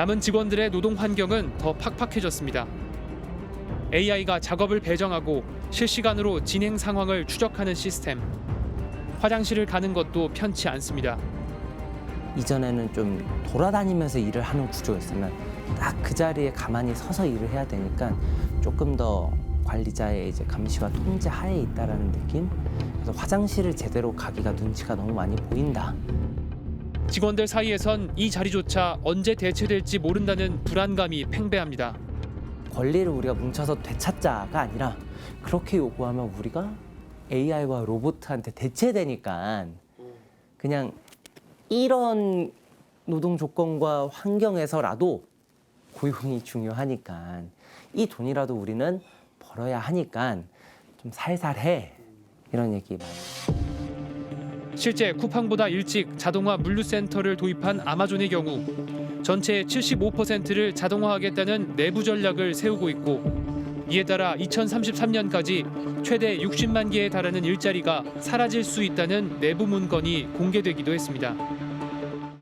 남은 직원들의 노동 환경은 더 팍팍해졌습니다. AI가 작업을 배정하고 실시간으로 진행 상황을 추적하는 시스템. 화장실을 가는 것도 편치 않습니다. 이전에는 좀 돌아다니면서 일을 하는 구조였으면 딱 그 자리에 가만히 서서 일을 해야 되니까 조금 더 관리자의 이제 감시와 통제 하에 있다라는 느낌. 그래서 화장실을 제대로 가기가 눈치가 너무 많이 보인다. 직원들 사이에선 이 자리조차 언제 대체될지 모른다는 불안감이 팽배합니다. 권리를 우리가 뭉쳐서 되찾자가 아니라 그렇게 요구하면 우리가 AI와 로봇한테 대체되니까 그냥 이런 노동 조건과 환경에서라도 고용이 중요하니까 이 돈이라도 우리는 벌어야 하니까 좀 살살해 이런 얘기 많이 실제 쿠팡보다 일찍 자동화 물류센터를 도입한 아마존의 경우 전체의 75%를 자동화하겠다는 내부 전략을 세우고 있고 이에 따라 2033년까지 최대 60만 개에 달하는 일자리가 사라질 수 있다는 내부 문건이 공개되기도 했습니다.